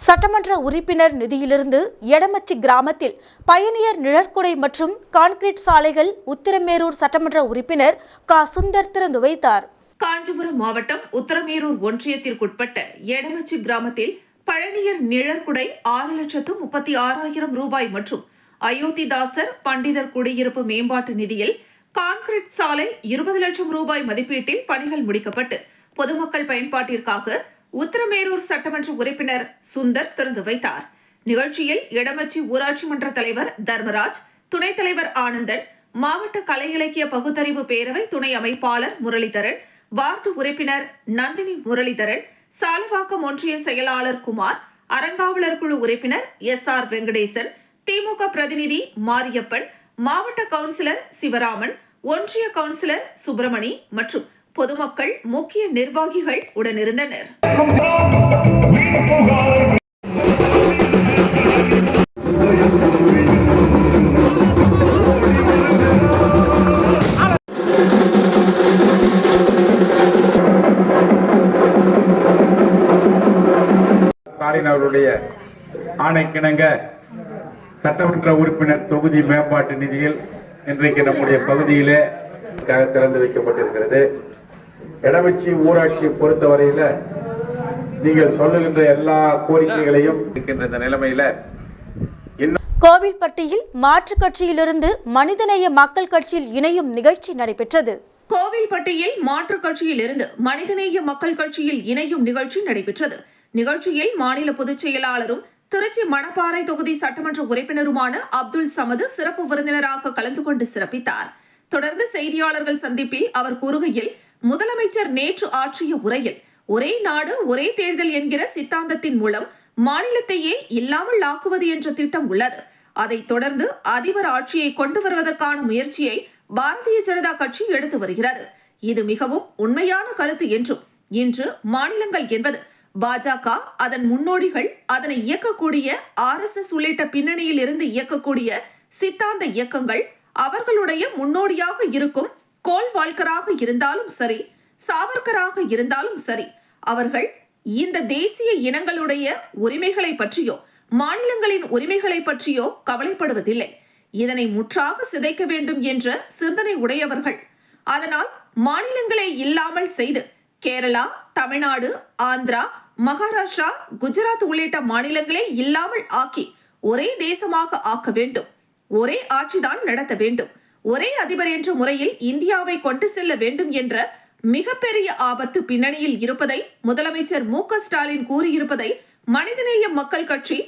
சட்டமன்ற உறுப்பினர் நிதியிலிருந்து எடமச்சி கிராமத்தில் பயணியர் நிழற்குடை மற்றும் கான்கிரீட் சாலைகள் உத்திரமேரூர் சட்டமன்ற உறுப்பினர் க. சுந்தர் திறந்து வைத்தார். காஞ்சிபுரம் மாவட்டம் உத்தரமேரூர் ஒன்றியத்திற்குட்பட்ட எடமச்சி கிராமத்தில் பழனியர் நிழற்குடை ஆறு லட்சத்து முப்பத்தி ஆறாயிரம் ரூபாய் மற்றும் அயோத்திதாசர் பண்டிதர் குடியிருப்பு மேம்பாட்டு நிதியில் கான்கிரீட் சாலை இருபது லட்சம் ரூபாய் மதிப்பீட்டில் பணிகள் முடிக்கப்பட்டு பொதுமக்கள் பயன்பாட்டிற்காக உத்தரமேரூர் சட்டமன்ற உறுப்பினர் சுந்தர் திறந்து வைத்தார். நிகழ்ச்சியில் எடமச்சி ஊராட்சி மன்ற தலைவர் தர்மராஜ் துணைத் தலைவர் ஆனந்தன் மாவட்ட கலை இலக்கிய பகுத்தறிவு பேரவை துணை அமைப்பாளர் முரளிதரன் வார்டு உறுப்பினர் நந்தினி முரளிதரன் சாலவாக்கம் ஒன்றிய செயலாளர் குமார் அறங்காவலர் குழு உறுப்பினர் எஸ் ஆர் வெங்கடேசன் திமுக பிரதிநிதி மாரியப்பன் மாவட்ட கவுன்சிலர் சிவராமன் ஒன்றிய கவுன்சிலர் சுப்பிரமணி மற்றும் பொதுமக்கள் முக்கிய நிர்வாகிகள் உடனிருந்தனர் ஸ்டாலின் அவருடைய ஆணைக்கிணங்க சட்டமன்ற உறுப்பினர் தொகுதி மேம்பாட்டு நிதியில் இன்றைக்கு நம்முடைய பகுதியிலே திறந்து வைக்கப்பட்டிருக்கிறது. எடமச்சி ஊராட்சியை பொறுத்தவரையில நீங்கள் சொல்லுகின்ற எல்லா கோரிக்கைகளையும் இருக்கின்ற இந்த நிலைமையில கோவில்பட்டியில் மாற்றுக் கட்சியிலிருந்து மனிதநேய மக்கள் கட்சியில் இணையும் நிகழ்ச்சி நடைபெற்றது. கோவில்பட்டியில் மாற்றுக் கட்சியில் இருந்து மனிதநேய மக்கள் கட்சியில் இணையும் நிகழ்ச்சி நடைபெற்றது. நிகழ்ச்சியில் மாநில பொதுச் செயலாளரும் திருச்சி மணப்பாறை தொகுதி சட்டமன்ற உறுப்பினருமான அப்துல் சமது சிறப்பு விருந்தினராக கலந்து கொண்டு சிறப்பித்தார். தொடர்ந்து செய்தியாளர்கள் சந்திப்பில் அவர் கூறுகையில் முதலமைச்சர் நேற்று ஆற்றிய உரையில் ஒரே நாடு ஒரே தேர்தல் என்கிற சித்தாந்தத்தின் மூலம் மாநிலத்தையே இல்லாமல் ஆக்குவது என்ற திட்டம் உள்ளது. அதைத் தொடர்ந்து அதிபர் ஆட்சியை கொண்டு வருவதற்கான முயற்சியை பாரதிய ஜனதா கட்சி எடுத்து வருகிறது. இது மிகவும் உண்மையான கருத்து என்றும் இன்று மாநிலங்கள் என்பது பாஜக அதன் முன்னோடிகள் அதனை இயக்கக்கூடிய ஆர் எஸ் எஸ் உள்ளிட்ட பின்னணியில் இருந்து இயக்கக்கூடிய சித்தாந்த இயக்கங்கள் அவர்களுடைய முன்னோடியாக இருக்கும் கோல் இருந்தாலும் சரி சாவர்கராக இருந்தாலும் சரி அவர்கள் இந்த தேசிய இனங்களுடைய உரிமைகளை பற்றியோ மாநிலங்களின் உரிமைகளை பற்றியோ கவலைப்படுவதில்லை. இதனை முற்றாக சிதைக்க வேண்டும் என்ற சிந்தனை உடையவர்கள். அதனால் மாநிலங்களை இல்லாமல் செய்து கேரளா தமிழ்நாடு ஆந்திரா மகாராஷ்டிரா குஜராத் உள்ளிட்ட மாநிலங்களை இல்லாமல் ஆக்கி ஒரே தேசமாக ஆக்க வேண்டும். ஒரே ஆட்சிதான் நடத்த வேண்டும். ஒரே அதிபர் என்ற முறையில் இந்தியாவை கொண்டு செல்ல வேண்டும் என்ற மிகப்பெரிய ஆபத்து பின்னணியில் இருப்பதை முதலமைச்சர் மு க ஸ்டாலின் கூறியிருப்பதை மனிதநேய மக்கள் கட்சி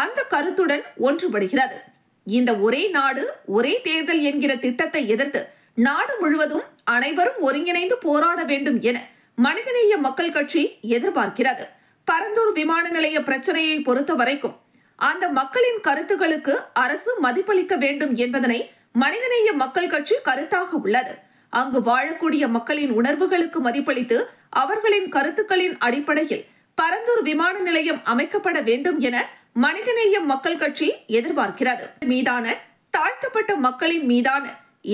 அந்த கருத்துடன் ஒன்றுபடுகிறது. இந்த ஒரே நாடு ஒரே தேர்தல் என்கிற திட்டத்தை எதிர்த்து நாடு முழுவதும் அனைவரும் ஒருங்கிணைந்து போராட வேண்டும் என மனிதநேய மக்கள் கட்சி எதிர்பார்க்கிறது. பரந்தூர் விமான நிலைய பிரச்சனையை பொறுத்த வரைக்கும் அந்த மக்களின் கருத்துக்களுக்கு அரசு மதிப்பளிக்க வேண்டும் என்பதனை மனிதநேய மக்கள் கட்சி கருத்தாக உள்ளது. அங்கு வாழக்கூடிய மக்களின் உணர்வுகளுக்கு மதிப்பளித்து அவர்களின் கருத்துக்களின் அடிப்படையில் பரந்தூர் விமான நிலையம் அமைக்கப்பட வேண்டும் என மனிதநேய மக்கள் கட்சி எதிர்பார்க்கிறது. மீதான தாழ்த்தப்பட்ட மக்களின் மீதான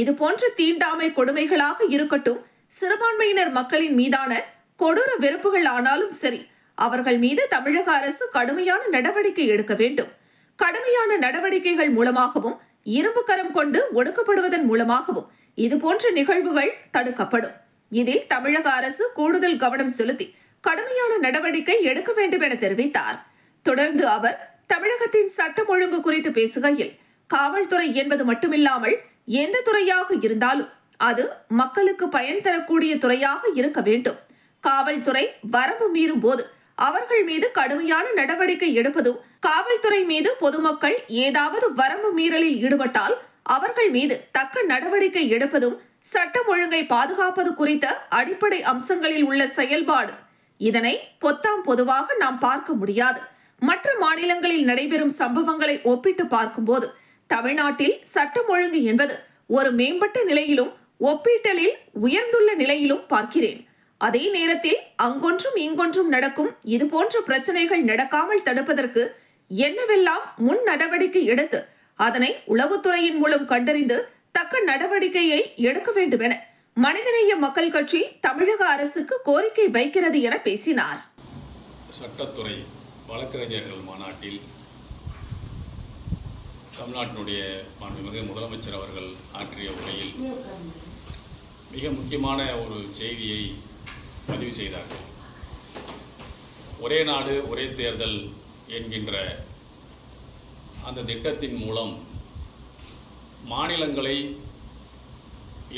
இது போன்ற தீண்டாமை கொடுமைகளாக இருக்கட்டும் சிறுபான்மையினர் மக்களின் மீதான கொடூர வெறுப்புகள் ஆனாலும் சரி அவர்கள் மீது தமிழக அரசு கடுமையான நடவடிக்கை எடுக்க வேண்டும். கடுமையான நடவடிக்கைகள் மூலமாகவும் இரும்பு கரம் கொண்டு ஒடுக்கப்படுவதன் மூலமாகவும் இது போன்ற நிகழ்வுகள் தடுக்கப்படும். இதில் தமிழக அரசு கூடுதல் கவனம் செலுத்தி கடுமையான நடவடிக்கை எடுக்க வேண்டும் என தெரிவித்தார். தொடர்ந்து அவர் தமிழகத்தின் சட்டம் ஒழுங்கு குறித்து பேசுகையில் காவல்துறை என்பது மட்டுமில்லாமல் எந்த துறையாக இருந்தாலும் அது மக்களுக்கு பயன் தரக்கூடிய துறையாக இருக்க வேண்டும். காவல்துறை வரம்பு மீறும் போது அவர்கள் மீது கடுமையான நடவடிக்கை எடுப்பதும் காவல்துறை மீது பொதுமக்கள் ஏதாவது வரம்பு மீறலில் ஈடுபட்டால் அவர்கள் மீது தக்க நடவடிக்கை எடுப்பதும் சட்டம் ஒழுங்கை பாதுகாப்பது குறித்த அடிப்படை அம்சங்களில் உள்ள செயல்பாடு. இதனை பொத்தாம் பொதுவாக நாம் பார்க்க முடியாது. மற்ற மாநிலங்களில் நடைபெறும் சம்பவங்களை ஒப்பிட்டு பார்க்கும்போது தமிழ்நாட்டில் சட்டம் ஒழுங்கு என்பது ஒரு மேம்பட்ட நிலையிலும் ஒப்பீட்டலில் உயர்ந்துள்ள நிலையிலும் பார்க்கிறேன். அதே நேரத்தில் அங்கொன்றும் இங்கொன்றும் நடக்கும் இது போன்ற பிரச்சனைகள் நடக்காமல் தடுப்பதற்கு என்னவெல்லாம் முன் நடவடிக்கை எடுத்து அதனை உளவுத்துறையின் மூலம் கண்டறிந்து தக்க நடவடிக்கையை எடுக்க வேண்டும் என மனிதநேய மக்கள் கட்சி தமிழக அரசுக்கு கோரிக்கை வைக்கிறது என பேசினார். சட்டத்துறை வழக்கறிஞர்கள் மாநாட்டில் தமிழ்நாட்டினுடைய மாண்புமிகு முதலமைச்சர் அவர்கள் ஆற்றிய உரையில் மிக முக்கியமான ஒரு செய்தியை பதிவு செய்தார்கள். ஒரே நாடு ஒரே தேர்தல் என்கின்ற அந்த திட்டத்தின் மூலம் மாநிலங்களை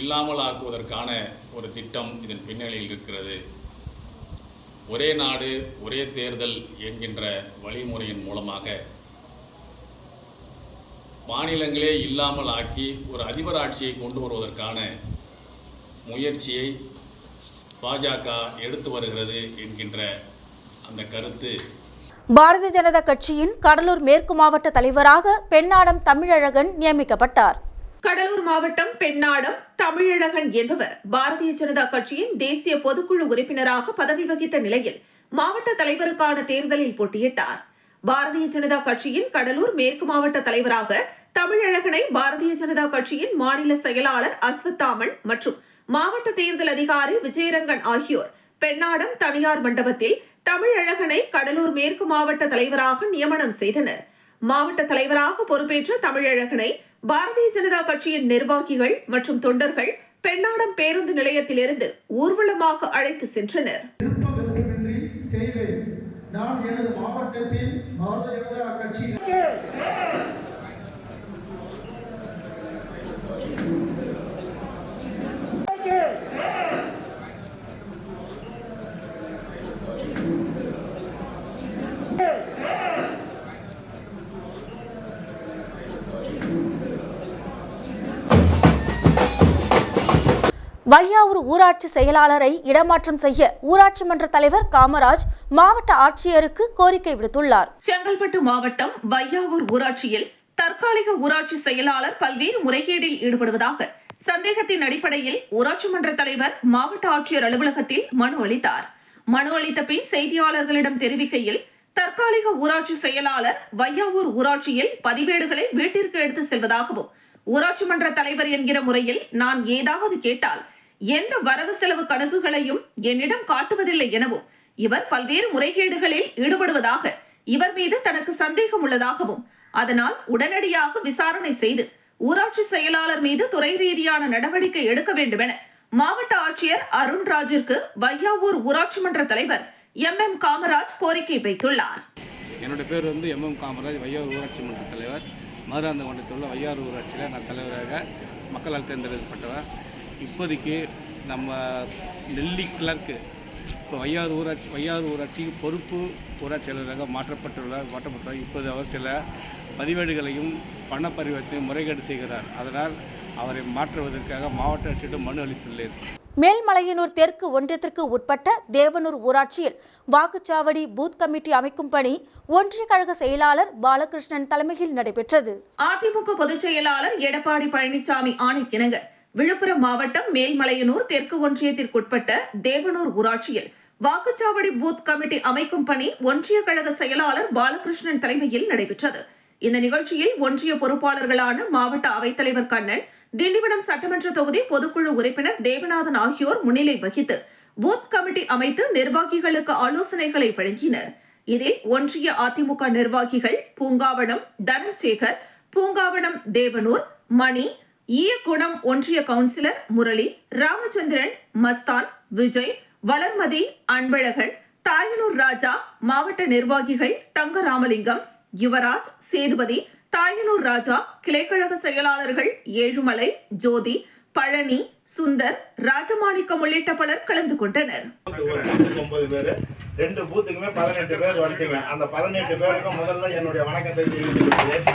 இல்லாமல் ஆக்குவதற்கான ஒரு திட்டம் இதன் பின்னணியில் இருக்கிறது. ஒரே நாடு ஒரே தேர்தல் என்கின்ற வழிமுறையின் மூலமாக மாநிலங்களே இல்லாமல் ஆக்கி ஒரு அதிபர் ஆட்சியை கொண்டு வருவதற்கான முயற்சியை பாஜக எடுத்து வருகிறது என்கின்ற அந்த கருத்து. பாரதிய ஜனதா கட்சியின் கடலூர் மேற்கு மாவட்ட தலைவராக பெண்ணாடம் தமிழழகன் நியமிக்கப்பட்டார். கடலூர் மாவட்டம் பெண்ணாடம் தமிழழகன் என்பவர் பாரதிய ஜனதா கட்சியின் தேசிய பொதுக்குழு உறுப்பினராக பதவி வகித்த நிலையில் மாவட்ட தலைவருக்கான தேர்தலில் போட்டியிட்டார். பாரதிய ஜனதா கட்சியின் கடலூர் மேற்கு மாவட்ட தலைவராக தமிழழகனை பாரதிய ஜனதா கட்சியின் மாநில செயலாளர் அஸ்வத்தாமன் மற்றும் மாவட்ட தேர்தல் அதிகாரி விஜயரங்கன் ஆகியோர் பெண்ணாடம் தனியார் மண்டபத்தில் தமிழழகனை கடலூர் மேற்கு மாவட்ட தலைவராக நியமனம் செய்தனர். மாவட்ட தலைவராக பொறுப்பேற்ற தமிழழகனை பாரதிய ஜனதா கட்சியின் நிர்வாகிகள் மற்றும் தொண்டர்கள் பெண்ணாடம் பேருந்து நிலையத்திலிருந்து ஊர்வலமாக அழைத்து சென்றனர். நான் எனது மாவட்டத்தில் பாரதிய ஜனதா கட்சி வையாவூர் ஊராட்சி செயலாளரை இடமாற்றம் செய்ய ஊராட்சி மன்ற தலைவர் காமராஜ் மாவட்ட ஆட்சியருக்கு கோரிக்கை விடுத்துள்ளார். செங்கல்பட்டு மாவட்டம் வையாவூர் ஊராட்சியில் தற்காலிக ஊராட்சி செயலாளர் பல்வேறு முறைகேடில் ஈடுபடுவதாக சந்தேகத்தின் அடிப்படையில் ஊராட்சி மன்ற தலைவர் மாவட்ட ஆட்சியர் அலுவலகத்தில் மனு அளித்தார். மனு அளித்த பின் செய்தியாளர்களிடம் தெரிவிக்கையில் தற்காலிக ஊராட்சி செயலாளர் வையாவூர் ஊராட்சியில் பதிவேடுகளை வீட்டிற்கு எடுத்து செல்வதாகவும் ஊராட்சி மன்ற தலைவர் என்கிற முறையில் நான் ஏதாவது கேட்டால் எந்த வரவு செலவு கணக்குகளையும் என்னிடம் காட்டுவதில்லை எனவும் இவர் பல்வேறு முறைகேடுகளில் ஈடுபடுவதாக இவர் மீது தனக்கு சந்தேகம் உள்ளதாகவும் அதனால் உடனடியாக விசாரணை செய்து ஊராட்சி செயலாளர் மீது துறை ரீதியான நடவடிக்கை எடுக்க வேண்டும் என மாவட்ட ஆட்சியர் அருண்ராஜிற்கு வையாவூர் ஊராட்சி மன்ற தலைவர் எம் எம் காமராஜ் கோரிக்கை வைத்துள்ளார். என்னுடைய பேர் வந்து எம்எம் காமராஜ் வையாவூர் ஊராட்சி மன்ற தலைவர். மதுராந்த உள்ள வையாறு ஊராட்சியில் நான் தலைவராக மக்களால் தேர்ந்தெடுக்கப்பட்டவர் இப்போதைக்கு நம்ம நெல்லி கிளர்க்கு இப்போ வையாறு ஊராட்சி வையாறு ஊராட்சிக்கு பொறுப்பு ஊராட்சி செயலராக மாற்றப்பட்டுள்ளார் மாற்றப்பட்டுள்ளார். இப்போது அவர் சில பதிவேடுகளையும் பண பரிவர்த்தனை முறைகேடு செய்கிறார். அதனால் அவரை மாற்றுவதற்காக மாவட்ட ஆட்சியிடம் மனு அளித்துள்ளேன். மேல்மலையனூர் தெற்கு ஒன்றியத்திற்கு உட்பட்ட தேவனூர் ஊராட்சியில் வாக்குச்சாவடி பூத் கமிட்டி அமைக்கும் பணி ஒன்றிய கழக செயலாளர் பாலகிருஷ்ணன் தலைமையில் நடைபெற்றது. அதிமுக பொதுச் செயலாளர் எடப்பாடி பழனிசாமி ஆணைக்கிணங்க. விழுப்புரம் மாவட்டம் மேல்மலையனூர் தெற்கு ஒன்றியத்திற்குட்பட்ட தேவனூர் ஊராட்சியில் வாக்குச்சாவடி பூத் கமிட்டி அமைக்கும் பணி ஒன்றிய கழக செயலாளர் பாலகிருஷ்ணன் தலைமையில் நடைபெற்றது. இந்த நிகழ்ச்சியில் ஒன்றிய பொறுப்பாளர்களான மாவட்ட அவைத்தலைவர் கண்ணன் திண்டிவனம் சட்டமன்ற தொகுதி பொதுக்குழு உறுப்பினர் தேவநாதன் ஆகியோர் முன்னிலை வகித்து பூத் கமிட்டி அமைத்து நிர்வாகிகளுக்கு ஆலோசனைகளை வழங்கினர். இதில் ஒன்றிய அதிமுக நிர்வாகிகள் பூங்காவனம் தனசேகர் பூங்காவனம் தேவனூர் மணி ஈயக்குடம் ஒன்றிய கவுன்சிலர் முரளி ராமச்சந்திரன் மஸ்தான் விஜய் வளர்மதி அன்பழகன் தாயனூர் ராஜா மாவட்ட நிர்வாகிகள் தங்க ராமலிங்கம் யுவராஜ் சேதுபதி தாயனூர் ராஜா கிளைக்கழக செயலாளர்கள் ஏழுமலை ஜோதி பழனி சுந்தர் ராஜமாணிக்கம் உள்ளிட்ட பலர் கலந்து கொண்டனர். ரெண்டு பூத்துக்குமே பதினெட்டு பேர் வந்துட்டீங்க. அந்த பதினெட்டு பேருக்கும் முதல்ல என்னுடைய வணக்கத்தை தெரிவித்துக்கிறேன்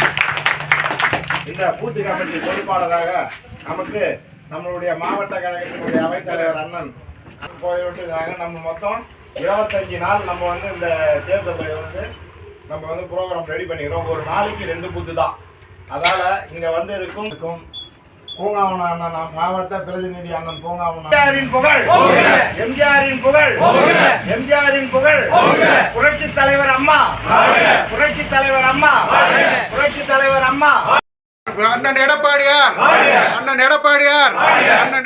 இந்த பூத்து கமிட்டி பொறுப்பாளராக நமக்கு நம்மளுடைய மாவட்ட கழகத்தினுடைய அவைத்தலைவர் அண்ணன் போயிட்டுருக்காங்க நம்ம மொத்தம் இருபத்தஞ்சு நாள் நம்ம வந்து இந்த தேர்தலில் வந்து நம்ம வந்து ப்ரோக்ராம் ரெடி பண்ணிக்கிறோம். ஒரு நாளைக்கு ரெண்டு பூத்து தான். அதால இங்க வந்து இருக்கும் இருக்கும் பூங்காவன அண்ணன் மாவட்ட பிரதிநிதி அண்ணன் பூங்காவன எம்ஜிஆரின் புகழ். எம்ஜிஆரின் புகழ். எம்ஜிஆரின் புகழ். புரட்சி தலைவர் அம்மா. புரட்சி தலைவர் அம்மா. புரட்சி தலைவர் அம்மா. அண்ணன் எடப்பாடியார். அண்ணன் எடப்பாடியார். அண்ணன்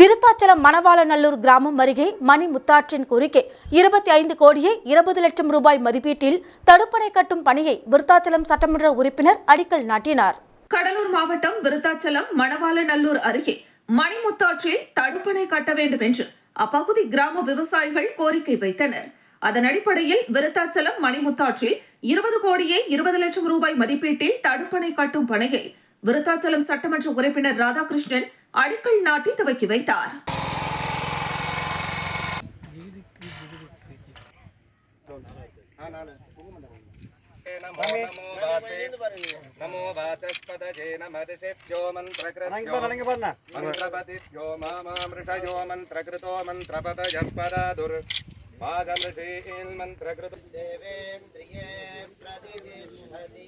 விருத்தாச்சலம் மணவாளநல்லூர் கிராமம் அருகே மணி முத்தாற்றின் குறுக்கே இருபத்தி ஐந்து கோடியே இருபது லட்சம் ரூபாய் மதிப்பீட்டில் தடுப்பணை கட்டும் பணியை விருத்தாச்சலம் சட்டமன்ற உறுப்பினர் அடிக்கல் நாட்டினார். கடலூர் மாவட்டம் விருத்தாச்சலம் மணவாளநல்லூர் அருகே மணிமுத்தாற்றில் தடுப்பணை கட்ட வேண்டும் என்று அப்பகுதி கிராம விவசாயிகள் கோரிக்கை வைத்தனர். அதன் அடிப்படையில் விருத்தாச்சலம் மணிமுத்தாற்றில் இருபது கோடியே இருபது லட்சம் ரூபாய் மதிப்பீட்டில் தடுப்பணை கட்டும் பணியை விருத்தாச்சலம் சட்டமன்ற உறுப்பினர் ராதாகிருஷ்ணன் அடிக்கல் நாட்டி துவக்கி வைத்தார் நமோ வாசஸ்பதஜே நமதிஷிப்யோ மந்திரகிருத்யோ மந்திரபதித்யோ மாமாமிருஷயோ மந்திரகிருதோ மந்திரபதயஸ்பதாதுர் பாதமிஷீல் மந்திரகிருதம் தேவேந்திரியே பிரதிதிஷ்டதி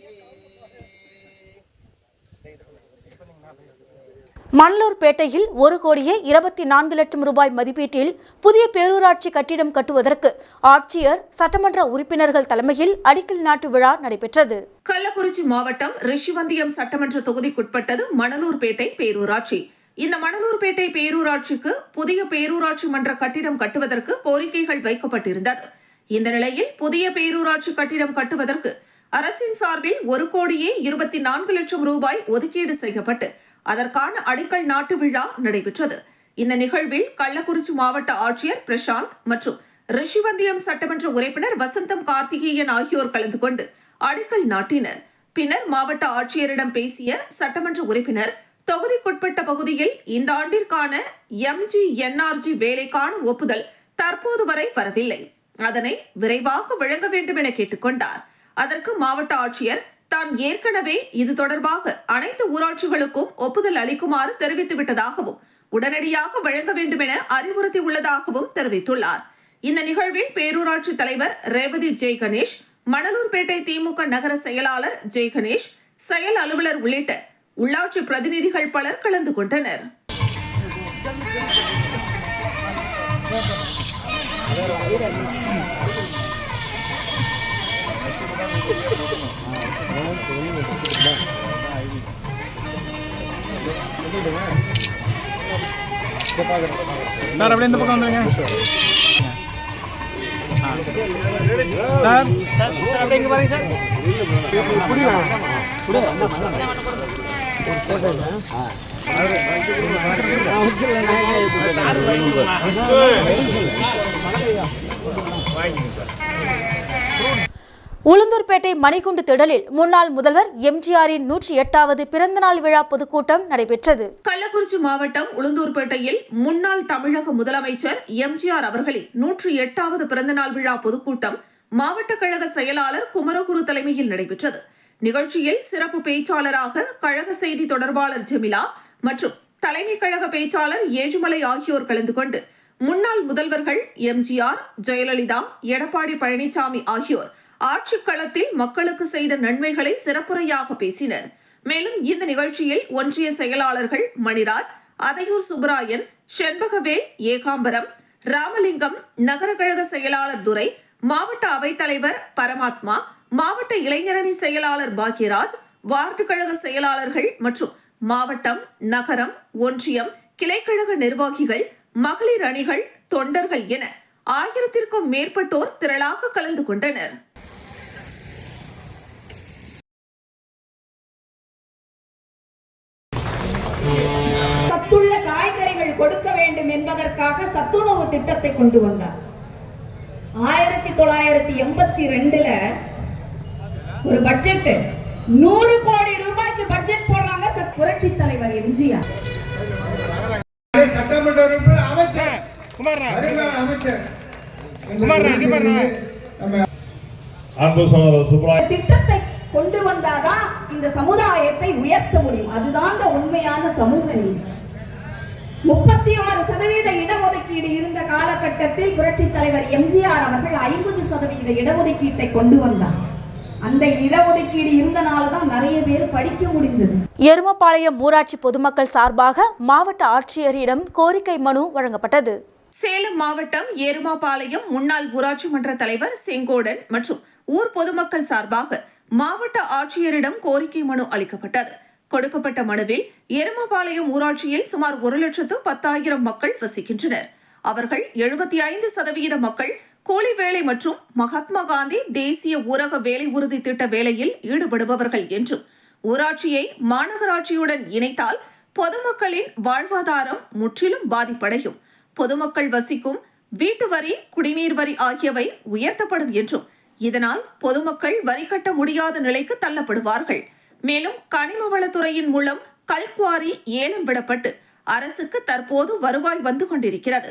மணலூர்பேட்டையில் ஒரு கோடியே இருபத்தி நான்கு லட்சம் ரூபாய் மதிப்பீட்டில் புதிய பேரூராட்சி கட்டிடம் கட்டுவதற்கு ஆட்சியர் சட்டமன்ற உறுப்பினர்கள் தலைமையில் அடிக்கல் நாட்டு விழா நடைபெற்றது. கள்ளக்குறிச்சி மாவட்டம் ரிஷிவந்தியம் சட்டமன்ற தொகுதிக்குட்பட்டது மணலூர்பேட்டை பேரூராட்சி. இந்த மணலூர்பேட்டை பேரூராட்சிக்கு புதிய பேரூராட்சி மன்ற கட்டிடம் கட்டுவதற்கு கோரிக்கைகள் வைக்கப்பட்டிருந்தது. இந்த நிலையில் புதிய பேரூராட்சி கட்டிடம் கட்டுவதற்கு அரசின் சார்பில் ஒரு கோடியே இருபத்தி நான்கு லட்சம் ரூபாய் ஒதுக்கீடு செய்யப்பட்டு அதற்கான அடிக்கல் நாட்டு விழா நடைபெற்றது. இந்த நிகழ்வில் கள்ளக்குறிச்சி மாவட்ட ஆட்சியர் பிரசாந்த் மற்றும் ரிஷிவந்தியம் சட்டமன்ற உறுப்பினர் வசந்தம் கார்த்திகேயன் ஆகியோர் கலந்து கொண்டு அடிக்கல் நாட்டினர். பின்னர் மாவட்ட ஆட்சியரிடம் பேசிய சட்டமன்ற உறுப்பினர் தொகுதிக்குட்பட்ட பகுதியில் இந்த ஆண்டிற்கான எம்ஜி என்ஆர்ஜி வேலைக்கான ஒப்புதல் தற்போது வரை வரவில்லை. அதனை விரைவாக வழங்க வேண்டும் என கேட்டுக்கொண்டார். அதற்கு மாவட்ட ஆட்சியர் தான் ஏற்கனவே இது தொடர்பாக அனைத்து ஊராட்சிகளுக்கும் ஒப்புதல் அளிக்குமாறு தெரிவித்து விட்டதாகவும் உடனடியாக வழங்க வேண்டும் என அறிவுறுத்தியுள்ளதாகவும் தெரிவித்துள்ளார். இந்த நிகழ்வில் பேரூராட்சி தலைவர் ரேவதி ஜெய் கணேஷ் மணலூர்பேட்டை திமுக நகர செயலாளர் ஜெய் கணேஷ் செயல் அலுவலர் உள்ளிட்ட உள்ளாட்சி பிரதிநிதிகள் பலர் கலந்து கொண்டனர். சார் அப்படியே இந்த பக்கம் வந்துருங்க. சார் சார் அப்படியே இங்கே பாருங்க சார். உளுந்தூர்பேட்டை மணிகுண்டு திடலில் முன்னாள் முதல்வர் எம்ஜிஆரின் நூற்றி எட்டாவது பிறந்தநாள் விழா பொதுக்கூட்டம் நடைபெற்றது. கள்ளக்குறிச்சி மாவட்டம் உளுந்தூர்பேட்டையில் முன்னாள் தமிழக முதலமைச்சர் எம்ஜிஆர் அவர்களின் நூற்றி எட்டாவது பிறந்தநாள் விழா பொதுக்கூட்டம் மாவட்ட கழக செயலாளர் குமரகுரு தலைமையில் நடைபெற்றது. நிகழ்ச்சியில் சிறப்பு பேச்சாளராக கழக செய்தி தொடர்பாளர் ஜெமிலா மற்றும் தலைமை கழக பேச்சாளர் ஏழுமலை ஆகியோர் கலந்து கொண்டு முன்னாள் முதல்வர்கள் எம்ஜிஆர் ஜெயலலிதா எடப்பாடி பழனிசாமி ஆகியோர் ஆட்சிக் களத்தில் மக்களுக்கு செய்த நன்மைகளை சிறப்புரையாக பேசினர். மேலும் இந்த நிகழ்ச்சியில் ஒன்றிய செயலாளர்கள் மணிராஜ் அதையூர் சுப்பராயன் செண்பகவேல் ஏகாம்பரம் ராமலிங்கம் நகர கழக செயலாளர் துரை மாவட்ட அவைத்தலைவர் பரமாத்மா மாவட்ட இளைஞரணி செயலாளர் பாக்யராஜ் வார்டு கழக செயலாளர்கள் மற்றும் மாவட்டம் நகரம் ஒன்றியம் கிளைக்கழக நிர்வாகிகள் மகளிர் அணிகள் தொண்டர்கள் என ஆயிரத்திற்கும் மேற்பட்டோர் திரளாக கலந்து கொண்டனர். கொடுக்க வேண்டும் என்பதற்காக சத்துணவு திட்டத்தை கொண்டு வந்தார். ஆயிரத்தி தொள்ளாயிரத்தி எண்பத்தி ரெண்டுல ஒரு பட்ஜெட் நூறு கோடி ரூபாய்க்கு பட்ஜெட் போடுறாங்க புரட்சி தலைவர் எம்ஜிஆர். சட்டமன்ற அமைச்சர். அமைச்சர். திட்டத்தை கொண்டு வந்தாதான் இந்த சமுதாயத்தை உயர்த்த முடியும். அதுதான் உண்மையான சமூக நீதி. முப்பத்தி ஆறு சதவீத இடஒதுக்கீடு இருந்த காலகட்டத்தில் புரட்சி தலைவர் எம்ஜிஆர் அவர்கள் ஐம்பது சதவீத இடஒதுக்கீட்டை கொண்டு வந்தார். அந்த இடஒதுக்கீடு இருந்தனாலதான் நிறைய பேர் படிக்க முடிந்தது. எருமப்பாளையம் ஊராட்சி பொதுமக்கள் சார்பாக மாவட்ட ஆட்சியரிடம் கோரிக்கை மனு வழங்கப்பட்டது. சேலம் மாவட்டம் ஏருமாபாளையம் முன்னாள் ஊராட்சி மன்ற தலைவர் செங்கோடன் மற்றும் ஊர் பொதுமக்கள் சார்பாக மாவட்ட ஆட்சியரிடம் கோரிக்கை மனு அளிக்கப்பட்டது. கொடுக்கப்பட்ட மனுவில் எருமபாளையம் ஊராட்சியில் சுமார் ஒரு லட்சத்து பத்தாயிரம் மக்கள் வசிக்கின்றனர். அவர்கள் எழுபத்தி ஐந்து சதவீத மக்கள் கூலி வேலை மற்றும் மகாத்மா காந்தி தேசிய ஊரக வேலை உறுதி திட்ட வேலையில் ஈடுபடுபவர்கள் என்றும் ஊராட்சியை மாநகராட்சியுடன் இணைத்தால் பொதுமக்களின் வாழ்வாதாரம் முற்றிலும் பாதிப்படையும். பொதுமக்கள் வசிக்கும் வீட்டு வரி குடிநீர் வரி ஆகியவை உயர்த்தப்படும் என்றும் இதனால் பொதுமக்கள் வரி கட்ட முடியாத நிலைக்கு தள்ளப்படுவார்கள். மேலும் கனிம வளத்துறையின் மூலம் கல்குவாரி ஏலம் விடப்பட்டு அரசுக்கு தற்போது வருவாய் வந்து கொண்டிருக்கிறது.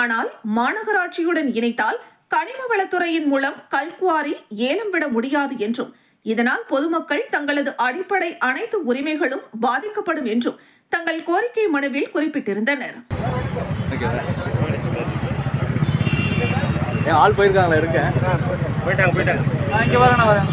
ஆனால் மாநகராட்சியுடன் இணைத்தால் கனிம வளத்துறையின் மூலம் கல்குவாரி ஏலம் விட முடியாது என்றும் இதனால் பொதுமக்கள் தங்களது அடிப்படை அனைத்து உரிமைகளும் பாதிக்கப்படும் என்றும் தங்கள் கோரிக்கை மனுவில் குறிப்பிட்டிருந்தனர். ஆள் போயிருக்காங்களா இருக்க போயிட்டாங்க போயிட்டாங்க. இங்கே வரேன் வரேன்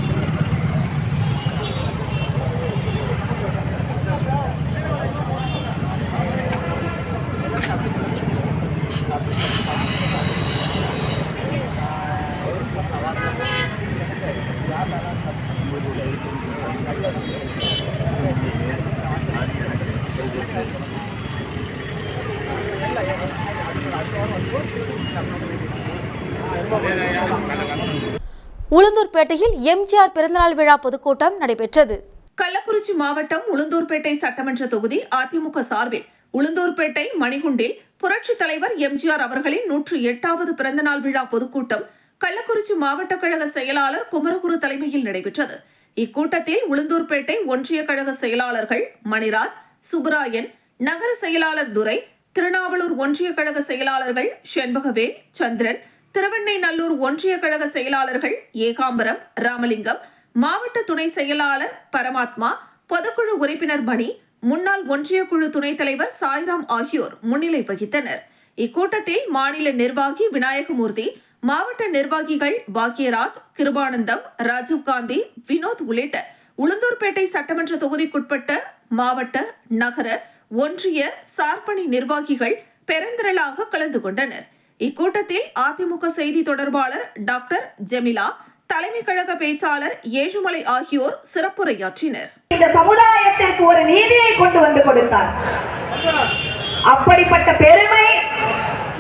உளுந்தூர்பேட்டையில் எம்ஜிஆர் பிறந்தநாள் விழா பொதுக்கூட்டம் நடைபெற்றது. கள்ளக்குறிச்சி மாவட்டம் உளுந்தூர்பேட்டை சட்டமன்ற தொகுதி அதிமுக சார்பில் உளுந்தூர்பேட்டை மணிகுண்டில் புரட்சி தலைவர் எம்ஜிஆர் அவர்களின் நூற்று எட்டாவது பிறந்தநாள் விழா பொதுக்கூட்டம் கள்ளக்குறிச்சி மாவட்ட கழக செயலாளர் குமரகுரு தலைமையில் நடைபெற்றது. இக்கூட்டத்தில் உளுந்தூர்பேட்டை ஒன்றிய கழக செயலாளர்கள் மணிராஜ் சுப்பராயன் நகர செயலாளர் துரை திருநாவலூர் ஒன்றிய கழக செயலாளர்கள் செண்பகவேல் சந்திரன் திருவெண்ணைநல்லூர் ஒன்றிய கழக செயலாளர்கள் ஏகாம்பரம் ராமலிங்கம் மாவட்ட துணை செயலாளர் பரமாத்மா பொதுக்குழு உறுப்பினர் மணி முன்னாள் ஒன்றிய குழு துணைத் தலைவர் சாய்ராம் ஆகியோர் முன்னிலை வகித்தனர். இக்கூட்டத்தில் மாநில நிர்வாகி விநாயகமூர்த்தி மாவட்ட நிர்வாகிகள் பாக்யராஜ் கிருபானந்தம் ராஜீவ்காந்தி வினோத் உள்ளிட்ட உளுந்தூர்பேட்டை சட்டமன்ற தொகுதிக்குட்பட்ட மாவட்ட நகர ஒன்றிய சார்பணி நிர்வாகிகள் பெருந்திரளாக கலந்து கொண்டனர். இக்கூட்டத்தில் அதிமுக செய்தி தொடர்பாளர் டாக்டர் ஜெமிலா தலைமை கழக பேச்சாளர் ஏழுமலை ஆகியோர் சிறப்புரையாற்றினர். இந்த சமுதாயத்திற்கு ஒரு நீதியை கொண்டு வந்து கொடுத்தார். அப்படிப்பட்ட பெருமை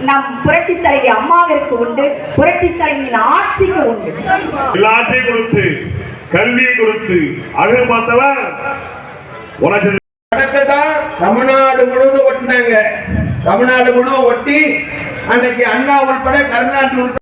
நம் புரட்சி தலைவி அம்மாவிற்கு உண்டு புரட்சி தலைவியின் ஆட்சிக்கு உண்டு. எல்லாத்தையும் கொடுத்து கல்வியை கொடுத்து அழகு உனக்கு. தான் தமிழ்நாடு முழுவதும் ஒட்டினாங்க. தமிழ்நாடு முழுவதும் ஒட்டி அன்னைக்கு அண்ணா உள்பட கருணாநிதி உள்பட